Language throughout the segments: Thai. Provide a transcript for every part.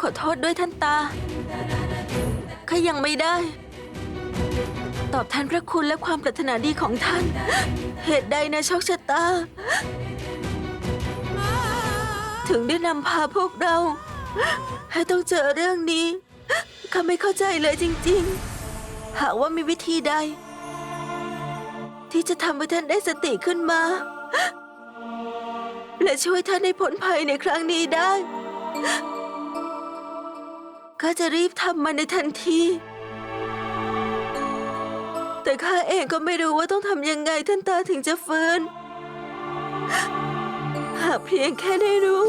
ขอโทษด้วยท่านตาข้ายังไม่ได้ ตอบแทนพระคุณและความปรารถนาดีของท่าน เหตุใดนะโชคชะตา ถึงได้นำพาพวกเรา ให้ต้องเจอเรื่องนี้ข้าไม่เข้าใจเลยจริง ๆ หากว่ามีวิธีใด ที่จะทำให้ท่านได้สติขึ้นมา และช่วยท่านให้พ้นภัยในครั้งนี้ได้าจะรีบทำมันในทันที แต่ข้าเองก็ไม่รู้ว่าต้องทำยังไงท่านตาถึงจะฟื้นหากเพียงแค่ได้รู้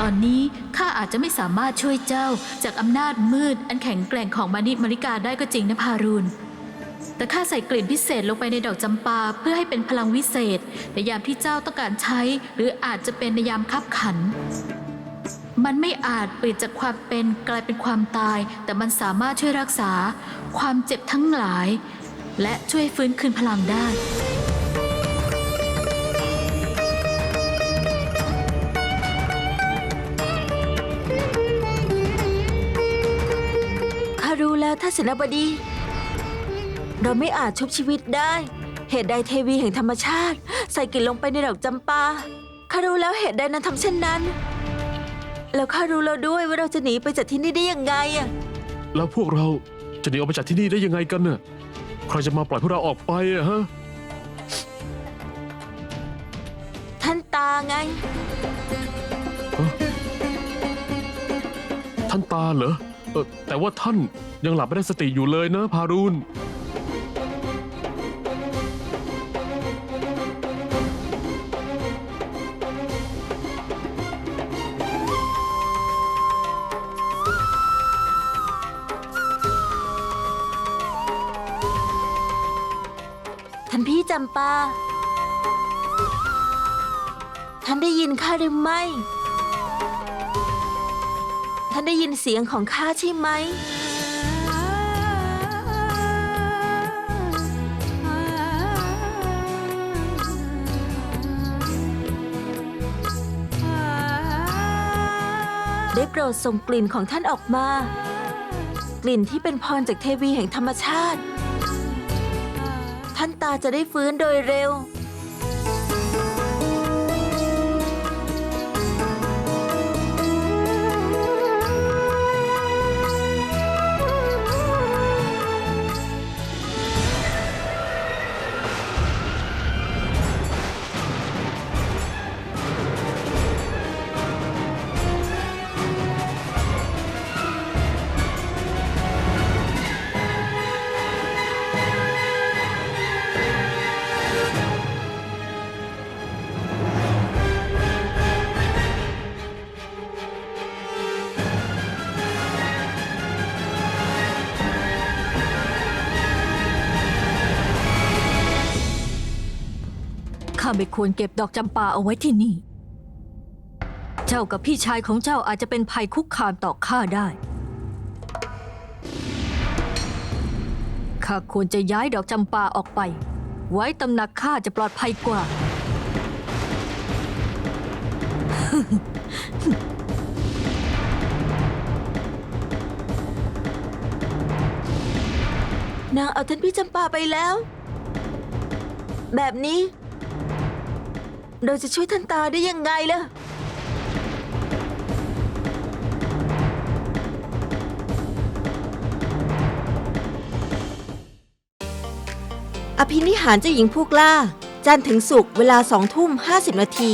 ตอนนี้ข้าอาจจะไม่สามารถช่วยเจ้าจากอำนาจมืดอันแข็งแกร่งของมานิมาริกาได้ก็จริงนะพารุณแต่ข้าใส่กลิ่นพิเศษลงไปในดอกจำปาเพื่อให้เป็นพลังวิเศษ ในยามที่เจ้าต้องการใช้ หรืออาจจะเป็นในยามคับขัน มันไม่อาจเปลี่ยนจากความเป็นกลายเป็นความตาย แต่มันสามารถช่วยรักษาความเจ็บทั้งหลาย และช่วยฟื้นคืนพลังได้ ข้ารู้แล้วท่านเสนาบดี เราไม่อาจชุบชีวิตได้ เหตุใดเทวีแห่งธรรมชาติ ใส่กลิ่นลงไปในดอกจำปาข้ารู้แล้วเหตุใดนั้นทำเช่นนั้น แล้วข้ารู้แล้วด้วยว่าเราจะหนีไปจากที่นี่ได้ยังไงอะแล้วพวกเราจะหนีออกไปจากที่นี่ได้ยังไงกันน่ะใครจะมาปล่อยพวกเราออกไปอะฮะ ท่านตาไง ท่านตาเหรอเออแต่ว่าท่านยังหลับไม่ได้สติอยู่เลยนะพารุณานพี่จำปา ท่านได้ยินข้าหรือไม่ ท่านได้ยินเสียงของข้าใช่ไหม ได้โปรดส่งกลิ่นของท่านออกมา กลิ่นที่เป็นพรจากเทวีแห่งธรรมชาติ ท่านตาจะได้ฟื้นโดยเร็ว ข้าไม่ควรเก็บดอกจำปาเอาไว้ที่นี่ เจ้ากับพี่ชายของเจ้าอาจจะเป็นภัยคุกคามต่อข้าได้ ข้าควรจะย้ายดอกจำปาออกไป ไว้ตำหนักข้าจะปลอดภัยกว่า นางเอาท่านพี่จำปาไปแล้ว แบบนี้ เราจะช่วยท่านตาได้ยังไงล่ะ อภินิหารเจ้าหญิงผู้กล้า จันทร์ถึงศุกร์เวลาสองทุ่มห้าสิบนาที